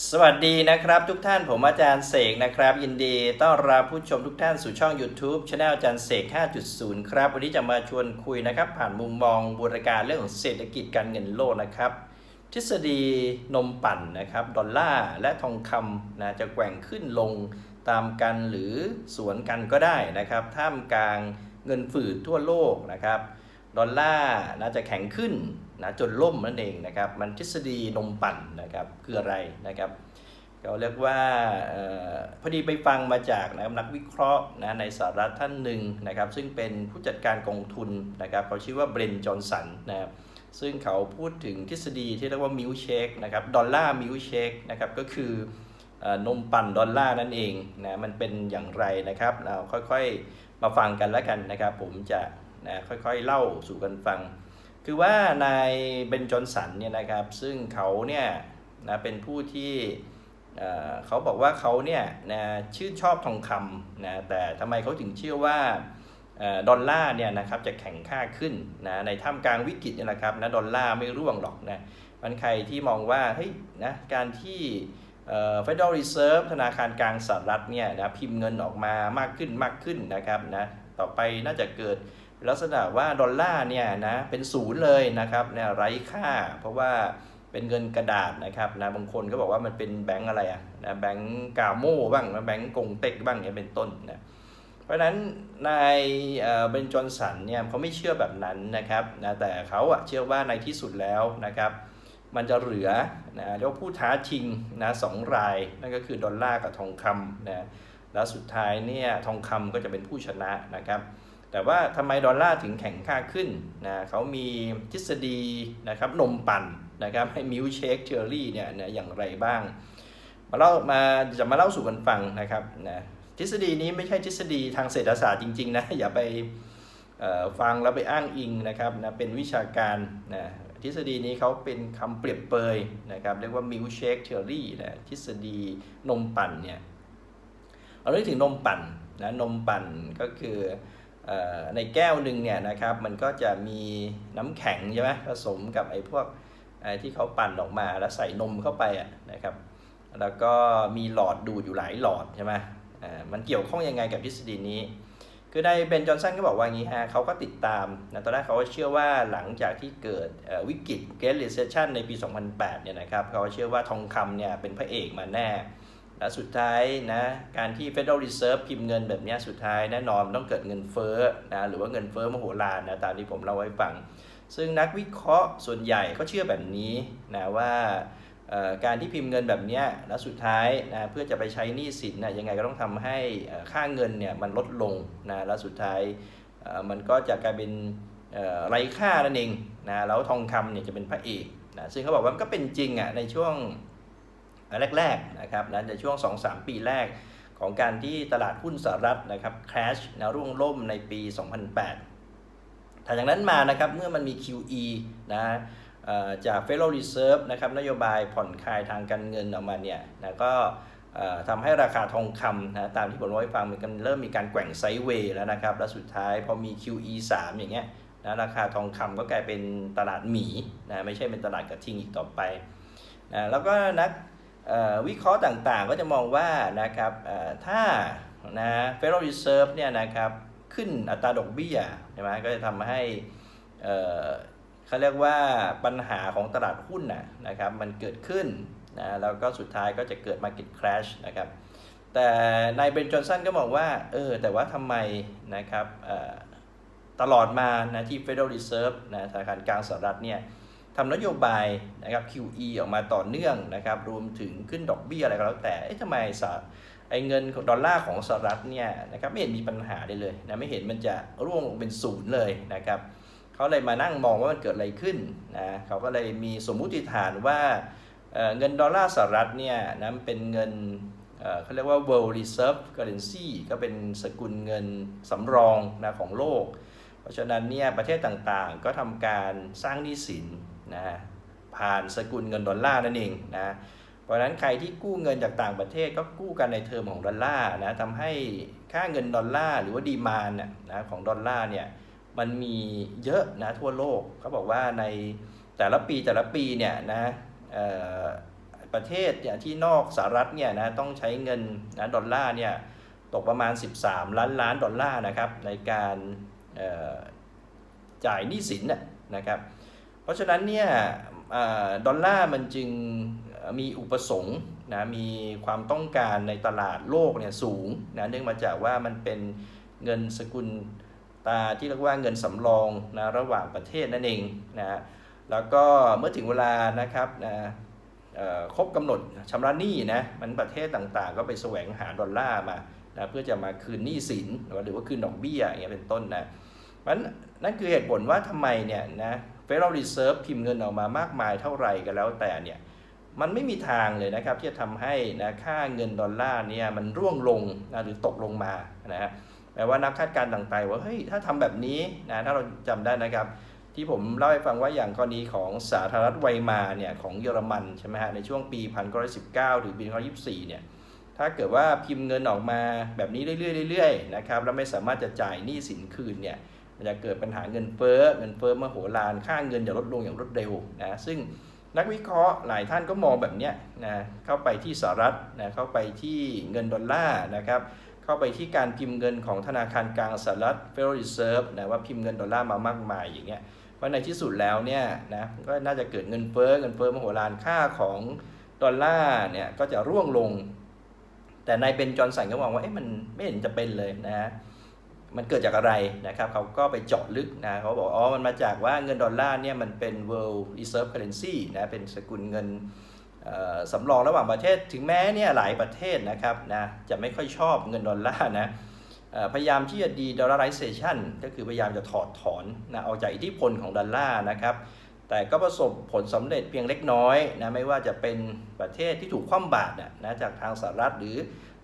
สวัสดีนะครับทุกท่านผมอาจารย์เสกนะครับยินดีต้อนรับผู้ชมทุกท่านสู่ช่อง YouTube Channel อาจารย์เสก 5.0 ครับ วันนี้จะมาชวนคุยนะครับ ผ่านมุมมองบูรการเรื่องของเศรษฐกิจการเงินโลกนะครับ ทฤษฎีนมปั่นนะครับดอลลาร์และทองคำนะจะแกว่งขึ้นลงตามกันหรือสวนกันก็ได้นะครับท่ามกลางเงินฝืดทั่วโลกนะครับดอลลาร์น่าจะแข็งขึ้น นะจนล่มนั่นเองนะครับ มันทฤษฎีนมปั่นนะครับคืออะไรนะครับเราเรียกว่าออพอดีไปฟังมาจากนะครับนักวิเคราะห์นะในสหรัฐท่านหนึ่งนะครับ ซึ่งเป็นผู้จัดการกองทุนนะครับเขาชื่อว่าเบรนจอห์นสันนะครับซึ่งเขาพูดถึงทฤษฎีที่เรียกว่ามิลเชคนะครับดอลลาร์มิลเชคนะครับก็คืออนมปั่นดอลลาร์นั่นเองนะมันเป็นอย่างไรนะครับเราค่อยๆมาฟังกันแล้วกันนะครับ ผมจะนะค่อยๆเล่าสู่กันฟัง คือว่านายเบนจอนสันเนี่ยนะครับซึ่งเขาเนี่ยนะเป็นผู้ที่เเขาบอกว่าเขาเนี่ยนะชื่นชอบทองคำนะแต่ทำไมเขาถึงเชื่อว่าดอลลาร์เนี่ยนะครับจะแข็งค่าขึ้นนะในท่ามกลางวิกฤตนี่ยนะครับนะดอลลาร์ไม่ร่วงหรอกนะมันใครที่มองว่าเฮ้ยนะการที่เอ่อ Federal Reserve ธนาคารกลางสหรัฐเนี่ยนะพิมพ์เงินออกมามากขึ้นมากขึ้นนะครับนะต่อไปน่าจะเกิด ลักษณะว่าดอลลาร์เนี่ยนะเป็นศูนย์เลยนะครับเนี่ยไร้ค่า เพราะว่าเป็นเงินกระดาษนะครับนะบางคนก็บอกว่ามันเป็นแบงก์อะไรอะนะแบงก์กาโม่บ้างแบงก์กงเต็กบ้างเนี่ยเป็นต้นนะเพราะฉะนั้นนายเอ่อเบนจอนสันเนี่ยเขาไม่เชื่อแบบนั้นนะครับนะแต่เขาอะเชื่อว่าในที่สุดแล้วนะครับมันจะเหลือนะเรียกว่าผู้ท้าชิงนะสองรายนั่นก็คือดอลลาร์กับทองคำนะแล้วสุดท้ายเนี่ยทองคำก็จะเป็นผู้ชนะนะครับ แต่ว่าทำไมดอลลาร์ถึงแข็งค่าขึ้นนะเขามีทฤษฎีนะครับนมปั่นนะครับให้มิลเชคเชอรี่เนี่ยนะอย่างไรบ้าง มาเล่ามาจะมาเล่าสู่กันฟังนะครับนะทฤษฎีนี้ไม่ใช่ทฤษฎีทางเศรษฐศาสตร์จริงๆนะอย่าไปฟังแล้วไปอ้างอิงนะครับนะเป็นวิชาการนะทฤษฎีนี้เขาเป็นคำเปรียบเปยนะครับเรียกว่ามิลเชคเทอรี่นะทฤษฎีนมปั่นเนี่ยเราเรียกถึงนมปั่นนะนมปั่นก็คือ ในแก้วหนึ่งเนี่ยนะครับมันก็จะมีน้ำแข็งใช่ไหมผสมกับไอ้พวกไอ้ที่เขาปั่นออกมาแล้วใส่นมเข้าไปอะนะครับแล้วก็มีหลอดดูดอยู่หลายหลอดใช่ไหมมันเกี่ยวข้องยังไงกับทฤษฎีนี้ คือในเบนจอนสันก็บอกว่าอย่างนี้ฮะเขาก็ติดตามนะตอนแรกเขาก็เชื่อว่าหลังจากที่เกิดวิกฤต Great Recession ในปี 2008 เนี่ยนะครับเขาเชื่อว่าทองคำเนี่ยเป็นพระเอกมาแน่ และสุดท้ายนะการที่ Federal Reserve พิมพ์เงินแบบนี้สุดท้ายแน่นอนต้องเกิดเงินเฟ้อนะหรือว่าเงินเฟ้อมโหฬารนะตามที่ผมเล่าไว้ฟัง ซึ่งนักวิเคราะห์ส่วนใหญ่ก็เชื่อแบบนี้นะว่าการที่พิมพ์เงินแบบนี้แล้วสุดท้ายนะเพื่อจะไปใช้หนี้สินนะยังไงก็ต้องทำให้ค่าเงินเนี่ยมันลดลงนะแล้วสุดท้ายมันก็จะกลายเป็นไร้ค่านั่นเองนะแล้วทองคำเนี่ยจะเป็นพระเอกนะซึ่งเขาบอกว่ามันก็เป็นจริงอะในช่วง แรกๆนะครับนะในช่วง 2-3 ปีแรกของการที่ตลาดหุ้นสหรัฐนะครับคราชนะร่วงล่มในปี 2008ถัดจากนั้นมานะครับเมื่อมันมี QE นะจาก Federal Reserve นะครับนโยบายผ่อนคลายทางการเงินออกมาเนี่ยนะก็ทำให้ราคาทองคำนะตามที่ผมเล่าให้ฟังมันเริ่มมีการแกว่งไซด์เวย์แล้วนะครับ แล้วสุดท้ายพอมี QE 3 อย่างเงี้ยนะราคาทองคำก็กลายเป็นตลาดหมีนะไม่ใช่เป็นตลาดกระทิงอีกต่อไปนะแล้วก็นัก วิเคราะห์ต่างๆ ก็จะมองว่านะครับถ้านะ Federal Reserve เนี่ยนะครับขึ้นอัตราดอกเบี้ยใช่ไหมก็จะทำให้เขาเรียกว่าปัญหาของตลาดหุ้นนะนะครับมันเกิดขึ้นนะแล้วก็สุดท้ายก็จะเกิด Market Crash นะครับแต่นายเบนจอนสันก็มองว่าเออแต่ว่าทำไมนะครับตลอดมานะที่ Federal Reserve นะธนาคารกลางสหรัฐเนี่ย ทำนโยบายนะครับ QE ออกมาต่อเนื่องนะครับ รวมถึงขึ้นดอกเบี้ยอะไรก็แล้วแต่ เอ๊ะทำไมสหไอ้เงินดอลลาร์ของสหรัฐเนี่ยนะครับไม่เห็นมีปัญหาเลยเลยนะไม่เห็นมันจะร่วงลงเป็นศูนย์เลยนะครับเขาเลยมานั่งมองว่ามันเกิดอะไรขึ้นนะเขาก็เลยมีสมมุติฐานว่าเงินดอลลาร์สหรัฐเนี่ยนะมันเป็นเงินเเขาเรียกว่า world reserve currency ก็เป็นสกุลเงินสำรองนะของโลก เพราะฉะนั้นเนี่ยประเทศต่างๆก็ทำการสร้างหนี้สิน นะผ่านสกุลเงินดอลลาร์นั่นเองนะเพราะฉะนั้นใครที่กู้เงินจากต่างประเทศก็กู้กันในเทอมของดอลลาร์นะทำให้ค่าเงินดอลลาร์หรือว่าดีมานนะนะของดอลลาร์เนี่ยมันมีเยอะนะทั่วโลกเขาบอกว่าในแต่ละปีแต่ละปีเนี่ยนะประเทศเนี่ยที่นอกสหรัฐเนี่ยนะต้องใช้เงินนะดอลลาร์เนี่ยตกประมาณ 13 ล้านล้านดอลลาร์นะครับในการจ่ายหนี้สินนะนะครับ เพราะฉะนั้นเนี่ยดอลลาร์มันจึงมีอุปสงค์นะมีความต้องการในตลาดโลกเนี่ยสูงนะเนื่องมาจากว่ามันเป็นเงินสกุลตาที่เรียกว่าเงินสำรองนะระหว่างประเทศนั่นเองนะแล้วก็เมื่อถึงเวลานะครับนะครบกำหนดชำระหนี้นะมันประเทศต่างๆ ก็ไปแสวงหาดอลลาร์มานะเพื่อจะมาคืนหนี้สินหรือว่าหรือว่าคืนดอกเบี้ยอย่างเงี้ยเป็นต้นนะมันนั่นคือเหตุผลว่าทำไมเนี่ยนะ Federal Reserve พิมพ์เงินออกมามากมายเท่าไหร่ก็แล้วแต่เนี่ยมันไม่มีทางเลยนะครับที่จะทำให้นะค่าเงินดอลลาร์เนี่ยมันร่วงลงนะหรือตกลงมานะฮะแปลว่านักคาดการณ์ต่างๆว่าเฮ้ยถ้าทำแบบนี้นะถ้าเราจำได้นะครับ ที่ผมเล่าให้ฟังว่าอย่างกรณีของสาธารณรัฐไวมาเนี่ยของเยอรมันใช่ไหมฮะในช่วงปี 1919หรือปี1924 เนี่ยถ้าเกิดว่าพิมพ์เงินออกมาแบบนี้เรื่อยๆเรื่อยๆนะครับแล้วไม่สามารถจะจ่ายหนี้สินคืนเนี่ย มันจะเกิดปัญหาเงินเฟ้อเงินเฟ้อมโหฬารค่าเงินจะลดลงอย่างรวดเร็วนะซึ่งนักวิเคราะห์หลายท่านก็มองแบบเนี้ยนะเข้าไปที่สหรัฐนะเข้าไปที่เงินดอลลาร์นะครับเข้าไปที่การพิมพ์เงินของธนาคารกลางสหรัฐ Federal Reserve นะว่าพิมพ์เงินดอลลาร์มามากมายอย่างเงี้ยเพราะในที่สุดแล้วเนี่ยนะก็น่าจะเกิดเงินเฟ้อเงินเฟ้อมโหฬารค่าของดอลลาร์เนี่ยก็จะร่วงลง แต่นายเบนจอห์นสันก็มองว่าเอ๊ะมันไม่เห็นจะเป็นเลยนะ มันเกิดจากอะไรนะครับเขาก็ไปเจาะลึกนะเขาบอกอ๋อมันมาจากว่าเงินดอลลาร์เนี่ยมันเป็น world reserve currency นะเป็นสกุลเงินสำรองระหว่างประเทศถึงแม้เนี่ยหลายประเทศนะครับนะจะไม่ค่อยชอบเงินดอลลาร์นะพยายามที่จะ de-dollarization ก็คือพยายามจะถอดถอนนะเอาจากอิทธิพลของดอลลาร์นะครับแต่ก็ประสบผลสำเร็จเพียงเล็กน้อยนะไม่ว่าจะเป็นประเทศที่ถูกคว่ำบาตรนะนะจากทางสหรัฐหรือ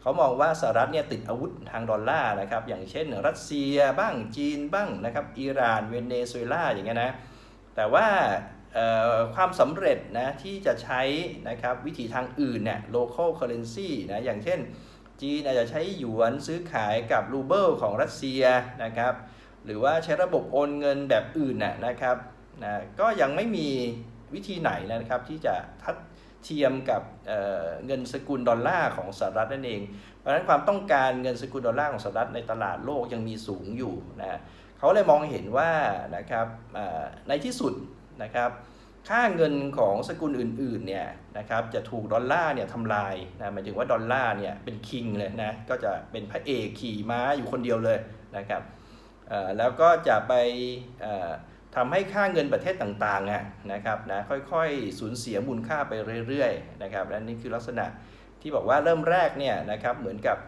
เขามองว่าสหรัฐเนี่ยติดอาวุธทางดอลลาร์นะครับ อย่างเช่นรัสเซียบ้างจีนบ้างนะครับอิหร่านเวเนซุเอลาอย่างเงี้ยนะ แต่ว่าความสำเร็จนะที่จะใช้นะครับวิธีทางอื่นเนี่ย local currency นะอย่างเช่น จีนอาจจะใช้หยวนซื้อขายกับรูเบิลของรัสเซียนะครับ หรือว่าใช้ระบบโอนเงินแบบอื่นน่ะนะครับนะก็ยังไม่มีวิธีไหนนะครับที่จะทัด เทียมกับเเงินสกุลดอลลาร์ของสหรัฐนั่นเอง เพราะฉะนั้นความต้องการเงินสกุลดอลลาร์ของสหรัฐในตลาดโลกยังมีสูงอยู่นะเขาเลยมองเห็นว่านะครับในที่สุดนะครับค่าเงินของสกุลอื่นๆเนี่ยนะครับจะถูกดอลลาร์เนี่ยทำลายนะหมายถึงว่าดอลลาร์เนี่ยเป็นคิงเลยนะก็จะเป็นพระเอกขี่ม้าอยู่คนเดียวเลยนะครับแล้วก็จะไปอ ทำให้ค่าเงินประเทศต่างๆนะครับนะค่อยๆสูญเสียมูลค่าไปเรื่อยๆนะครับและนี่คือลักษณะที่บอกว่าเริ่มแรกเนี่ยนะครับเหมือนกับ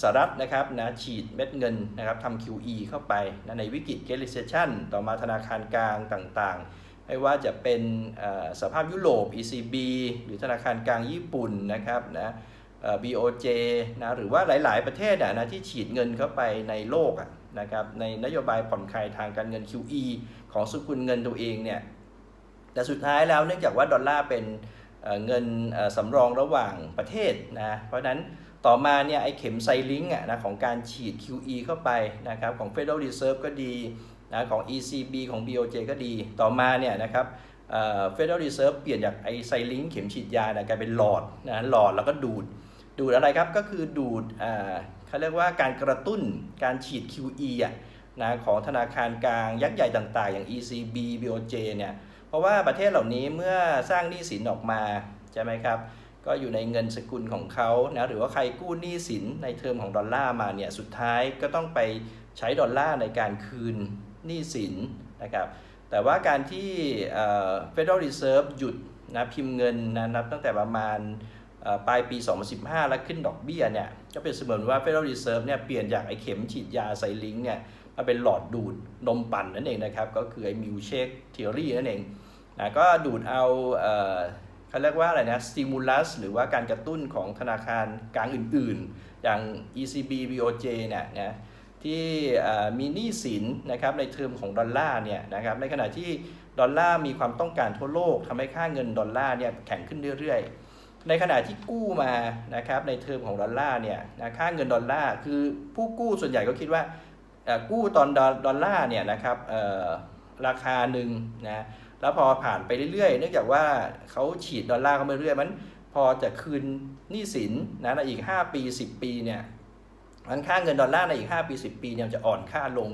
สหรัฐนะครับนะฉีดเม็ดเงินนะครับทำ QE เข้าไปนะในวิกฤต Great Recession ต่อมาธนาคารกลางต่างๆ ไม่ว่าจะเป็นสภาพยุโรป ECB หรือธนาคารกลางญี่ปุ่นนะครับนะ BOJ นะหรือว่าหลายๆประเทศนะที่ฉีดเงินเข้าไปในโลกอะ นะครับในนโยบายผ่อนคลายทางการเงิน QE ของสกุลเงินตัวเองเนี่ยแต่สุดท้ายแล้วเนื่องจากว่าดอลลาร์เป็นเงินสำรองระหว่างประเทศนะเพราะนั้นต่อมาเนี่ยไอ้เข็มไซลิงก์อะนะของการฉีด QE เข้าไปนะครับของ Federal Reserve ก็ดีนะของ ECB ของ BOJ ก็ดีต่อมาเนี่ยนะครับเอ่อ Federal Reserve เปลี่ยนจากไอไซลิงเข็มฉีดยานะกลายเป็นหลอดนะหลอดแล้วก็ดูด ดูดอะไรครับก็คือดูดอ่า เขาเรียกว่าการกระตุ้นการฉีด QE อะนะของธนาคารกลางยักษ์ใหญ่ต่างๆ อย่าง ECB BOJ เนี่ยเพราะว่าประเทศเหล่านี้เมื่อสร้างหนี้สินออกมาใช่ไหมครับก็อยู่ในเงินสกุลของเขานะหรือว่าใครกู้หนี้สินในเทอมของดอลลาร์มาเนี่ยสุดท้ายก็ต้องไปใช้ดอลลาร์ในการคืนหนี้สินนะครับแต่ว่าการที่ Federal Reserve หยุดนะพิมพ์เงินนะนับตั้งแต่ประมาณปลายปี 2015 แล้วขึ้นดอกเบี้ยเนี่ย ก็เป็นเสมือนว่า Federal Reserve เนี่ยเปลี่ยนจากไอ้เข็มฉีดยาไซลิงก์เนี่ยมาเป็นหลอดดูดนมปั่นนั่นเองนะครับ ก็คือไอ้มิวเชคเทอรี่นั่นเองนะก็ดูดเอาเอ่อเขาเรียกว่าอะไรนะสติมูลัสหรือว่าการกระตุ้นของธนาคารกลางอื่นๆ อย่าง ECB BOJ เนี่ยนะที่มีหนี้สินนะครับในเทอมของดอลลาร์เนี่ยนะครับในขณะที่ดอลลาร์มีความต้องการทั่วโลกทำให้ค่าเงินดอลลาร์เนี่ยแข็งขึ้นเรื่อยๆ ในขณะที่กู้มานะครับในเทอมของดอลลาร์เนี่ยนะค่าเงินดอลลาร์คือผู้กู้ส่วนใหญ่ก็คิดว่ากู้ตอนดอลลาร์เนี่ยนะครับราคาหนึ่งนะแล้วพอผ่านไปเรื่อยๆ เนื่องจากว่าเขาฉีดดอลลาร์เข้ามาเรื่อยมันพอจะคืนหนี้สินนะในอีก 5 ปี 10 ปีเนี่ยมันค่าเงินดอลลาร์ในอีก 5 ปี 10 ปีเนี่ยจะอ่อนค่าลง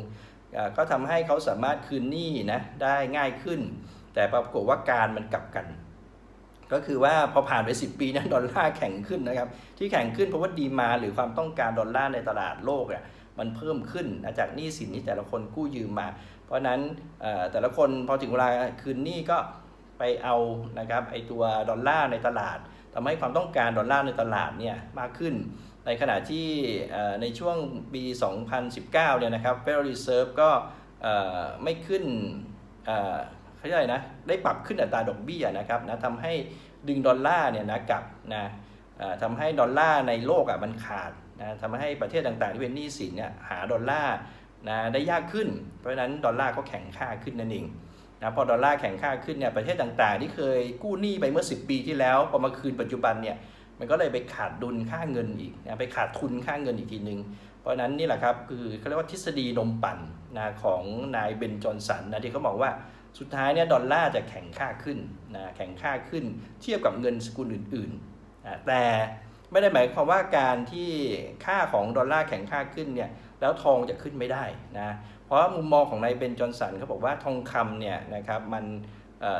ก็ทำให้เขาสามารถคืนหนี้นะได้ง่ายขึ้น แต่ปรากฏว่าการมันกลับกัน ก็คือว่าพอผ่านไป 10 ปีนั้นดอลลาร์แข็งขึ้นนะครับ ที่แข็งขึ้นเพราะว่าดีมาหรือความต้องการดอลลาร์ในตลาดโลกเนี่ยมันเพิ่มขึ้นจากหนี้สินที่แต่ละคนกู้ยืมมา เพราะนั้นเอ่อแต่ละคนพอถึงเวลาคืนหนี้ก็ไปเอานะครับไอตัวดอลลาร์ในตลาดทำให้ความต้องการดอลลาร์ในตลาดเนี่ยมากขึ้น ในขณะที่เอ่อในช่วงปี 2019 เนี่ยนะครับ Federal Reserve ก็เอ่อไม่ขึ้น เขาเรียกอะไรนะได้ปรับขึ้นอัตราดอกเบี้ยนะครับนะทำให้ดึงดอลลาร์เนี่ยนะกลับนะทำให้ดอลลาร์ในโลกอะมันขาดนะทำให้ประเทศต่างๆที่เป็นหนี้สินเนี่ยหาดอลลาร์นะได้ยากขึ้น เพราะฉะนั้นดอลลาร์ก็แข็งค่าขึ้นนั่นเองนะพอดอลลาร์แข็งค่าขึ้นเนี่ยประเทศต่างๆ ที่เคยกู้หนี้ไปเมื่อ 10 ปีที่แล้วพอมาคืนปัจจุบันเนี่ยมันก็เลยไปขาดดุลค่าเงินอีกนะไปขาดทุนค่าเงินอีกทีนึง เพราะนั้นนี่แหละครับคือเขาเรียกว่าทฤษฎีนมปั่นนะของนายเบนจอนสันนะที่เขาบอกว่า สุดท้ายเนี่ยดอลลาร์จะแข็งค่าขึ้นนะแข็งค่าขึ้นเทียบกับเงินสกุลอื่นๆนะแต่ไม่ได้หมายความว่าการที่ค่าของดอลลาร์แข็งค่าขึ้นเนี่ยแล้วทองจะขึ้นไม่ได้นะเพราะมุมมองของนายเบนจอนสันเขาบอกว่าทองคำเนี่ยนะครับมัน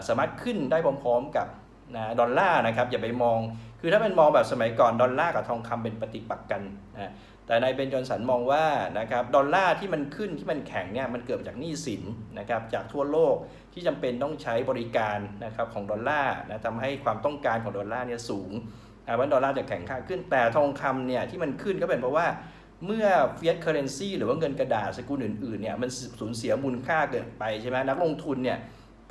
สามารถขึ้นได้พร้อมๆกับ นะดอลลาร์นะครับอย่าไปมอง คือถ้าเป็นมองแบบสมัยก่อนดอลลาร์กับทองคำเป็นปฏิปักษ์กันนะแต่นายเบนจอนสันมองว่านะครับดอลลาร์ที่มันขึ้นที่มันแข็งเนี่ยมันเกิดมาจากหนี้สินนะครับจากทั่วโลกที่จำเป็นต้องใช้บริการนะครับของดอลลาร์นะทำให้ความต้องการของดอลลาร์เนี่ยสูงนะเพราะดอลลาร์จะแข็งค่าขึ้นแต่ทองคำเนี่ยที่มันขึ้นก็เป็นเพราะว่าเมื่อ fiat currency หรือว่าเงินกระดาษสกุลอื่นๆเนี่ยมันสูญเสียมูลค่าเกินไปใช่ไหมนักลงทุนเนี่ย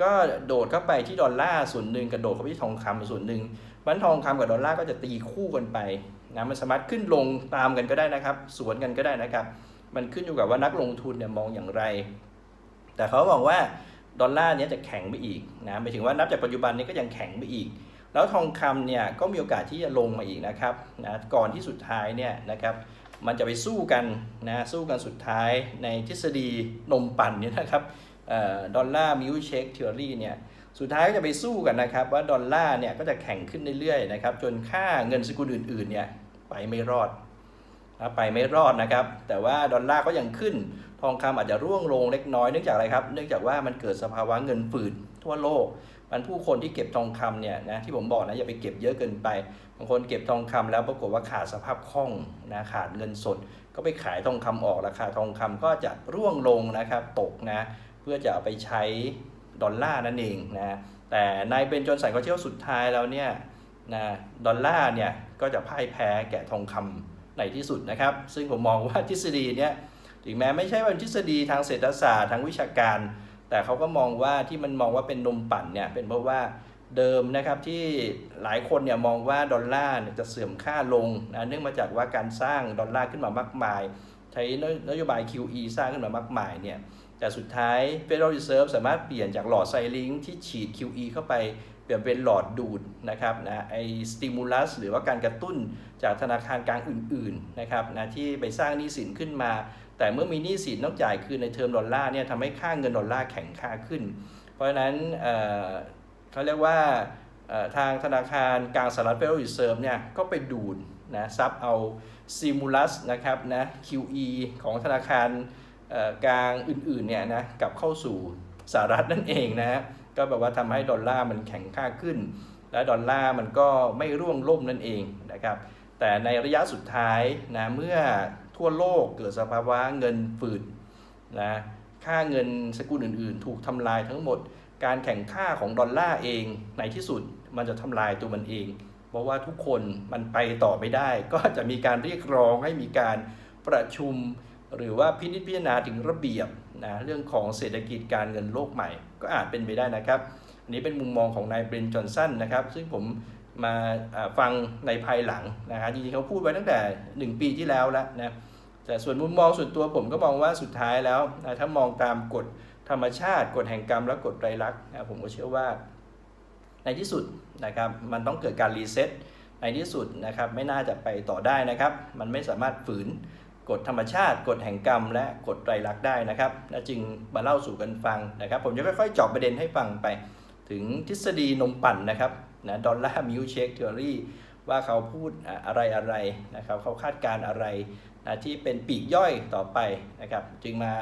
ก็โดดเข้าไปที่ดอลลาร์ส่วนหนึ่งกระโดดเข้าไปที่ทองคำส่วนหนึ่งมันทองคำกับดอลลาร์ก็จะตีคู่กันไปนะมันสามารถขึ้นลงตามกันก็ได้นะครับ สวนกันก็ได้นะครับ มันขึ้นอยู่กับว่านักลงทุนเนี่ยมองอย่างไร แต่เขาบอกว่าดอลลาร์เนี้ยจะแข็งไปอีกนะหมายถึงว่านับจากปัจจุบันนี้ก็ยังแข็งไปอีก แล้วทองคำเนี่ยก็มีโอกาสที่จะลงมาอีกนะครับนะก่อนที่สุดท้ายเนี่ยนะครับมันจะไปสู้กันนะสู้กันสุดท้ายในทฤษฎีนมปั่นเนี่ยนะครับ ดอลลาร์มิวเชคเทอรี่เนี่ยสุดท้ายก็จะไปสู้กันนะครับ ว่าดอลลาร์เนี่ยก็จะแข็งขึ้นเรื่อยๆนะครับจนค่าเงินสกุลอื่นๆเนี่ยไปไม่รอดนะไปไม่รอดนะครับ แต่ว่าดอลลาร์ก็ยังขึ้น ทองคำอาจจะร่วงลงเล็กน้อยเนื่องจากอะไรครับ เนื่องจากว่ามันเกิดสภาวะเงินฝืดทั่วโลก มันผู้คนที่เก็บทองคำเนี่ยนะที่ผมบอกนะอย่าไปเก็บเยอะเกินไปบางคนเก็บทองคำแล้วปรากฏว่าขาดสภาพคล่องนะขาดเงินสด ก็ไปขายทองคำออกราคาทองคำก็จะร่วงลงนะครับตกนะ พื่อจะเอาไปใช้ดอลลาร์นั่นเองนะแต่นายเบนจอนสันก็เชื่อว่าสุดท้ายแล้วเนี่ยนะดอลลาร์เนี่ยก็จะพ่ายแพ้แก่ทองคำในที่สุดนะครับ ซึ่งผมมองว่าทฤษฎีเนี้ยถึงแม้ไม่ใช่ว่าเป็นทฤษฎีทางเศรษฐศาสตร์ทางวิชาการ แต่เขาก็มองว่าที่มันมองว่าเป็นนมปั่นเนี่ยเป็นเพราะว่าเดิมนะครับที่หลายคนเนี่ยมองว่าดอลลาร์จะเสื่อมค่าลงนะเนื่องมาจากว่าการสร้างดอลลาร์ขึ้นมามากมาย ใช้นโยบาย QE สร้างขึ้นมามากมายเนี่ย แต่สุดท้าย Federal Reserve สามารถเปลี่ยนจากหลอดไซลิงที่ฉีด QE เข้าไปเปลี่ยนเป็นหลอดดูดนะครับนะไอสติมูลัสหรือว่าการกระตุ้นจากธนาคารกลางอื่นๆนะครับนะที่ไปสร้างหนี้สินขึ้นมา แต่เมื่อมีหนี้สินต้องจ่ายคืนในเทอมดอลลาร์เนี่ยทำให้ค่าเงินดอลลาร์แข็งค่าขึ้น เพราะฉะนั้นเออเขาเรียกว่าทางธนาคารกลางสหรัฐ Federal Reserve เนี่ยก็ไปดูดนะซับเอาซิมูลัสนะครับนะ QE ของธนาคาร กลางอื่นๆเนี่ยนะกลับเข้าสู่สหรัฐนั่นเองนะก็แบบว่าทำให้ดอลลาร์มันแข็งค่าขึ้น และดอลลาร์มันก็ไม่ร่วงล่มนั่นเองนะครับแต่ในระยะสุดท้ายนะเมื่อทั่วโลกเกิดสภาวะเงินฝืดนะค่าเงินสกุลอื่นๆ ถูกทำลายทั้งหมด การแข่งค่าของดอลลาร์เองในที่สุดมันจะทำลายตัวมันเอง เพราะว่าทุกคนมันไปต่อไม่ได้ ก็จะมีการเรียกร้องให้มีการประชุม หรือว่าพินิจพิจารณาถึงระเบียบนะเรื่องของเศรษฐกิจการเงินโลกใหม่ ก็อาจเป็นไปได้นะครับ อันนี้เป็นมุมมองของนายเบรนจอนสันนะครับ ซึ่งผมมาอ่าฟังในภายหลังนะฮะจริงๆเขาพูดไว้ตั้งแต่ 1 ปีที่แล้วแล้วนะแต่ส่วนมุมมองส่วนตัวผมก็มองว่าสุดท้ายแล้วนะถ้ามองตามกฎธรรมชาติกฎแห่งกรรมและกฎไตรลักษณ์นะผมก็เชื่อว่า ในที่สุดนะครับมันต้องเกิดการรีเซ็ตในที่สุดนะครับไม่น่าจะไปต่อได้นะครับ มันไม่สามารถฝืน กฎธรรมชาติกฎแห่งกรรม และกฎไตรลักษณ์ได้นะครับและจึงมาเล่าสู่กันฟังนะครับ ผมจะค่อยๆเจาะประเด็นให้ฟังไป ถึงทฤษฎีนมปั่นนะครับนะดอลลาร์มิวเชคเทอรี่ว่าเขาพูดอะไรอะไรนะครับเขาคาดการ์อะไรนะที่เป็นปีกย่อยต่อไปนะครับ จึงมา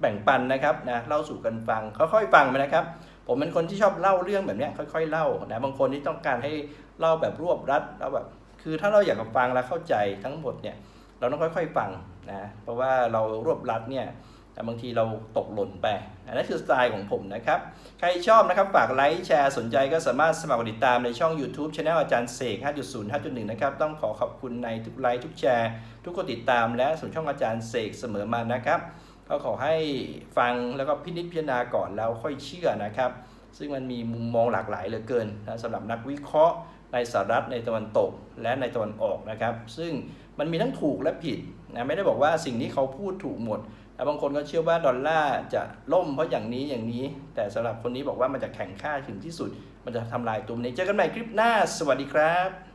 แบ่งปันนะครับนะเล่าสู่กันฟังค่อยๆฟังไปนะครับ ผมเป็นคนที่ชอบเล่าเรื่องแบบนี้ค่อย ๆ เล่านะบางคนที่ต้องการให้เล่าแบบรวบรัดเล่าแบบคือถ้าเราอยากฟังและเข้าใจทั้งหมดเนี่ย เราต้องค่อยๆฟังนะเพราะว่าเรารวบรัดเนี่ยแต่บางทีเราตกหล่นไปอันนั่นคือสไตล์ของผมนะครับ ใครชอบนะครับ ฝากไลค์แชร์สนใจก็สามารถสมัครติดตามในช่อง YouTube Channel อาจารย์เสก 5.0 5.1 นะครับ ต้องขอขอบคุณในทุกไลค์ทุกแชร์ ทุกคนติดตามและสนช่องอาจารย์เสกเสมอมานะครับ ก็ขอให้ฟังแล้วก็พินิจพิจารณาก่อนแล้วค่อยเชื่อนะครับ ซึ่งมันมีมุมมองหลากหลายเหลือเกินนะสำหรับนักวิเคราะห์ในสหรัฐในตะวันตกและในตะวันออกนะครับ ซึ่ง มันมีทั้งถูกและผิดนะไม่ได้บอกว่าสิ่งที่เขาพูดถูกหมดแต่บางคนก็เชื่อว่าดอลลาร์จะล่มเพราะอย่างนี้อย่างนี้ แต่สำหรับคนนี้บอกว่ามันจะแข็งค่าถึงที่สุด มันจะทำลายตัวนี้เจอกันใหม่คลิปหน้า สวัสดีครับ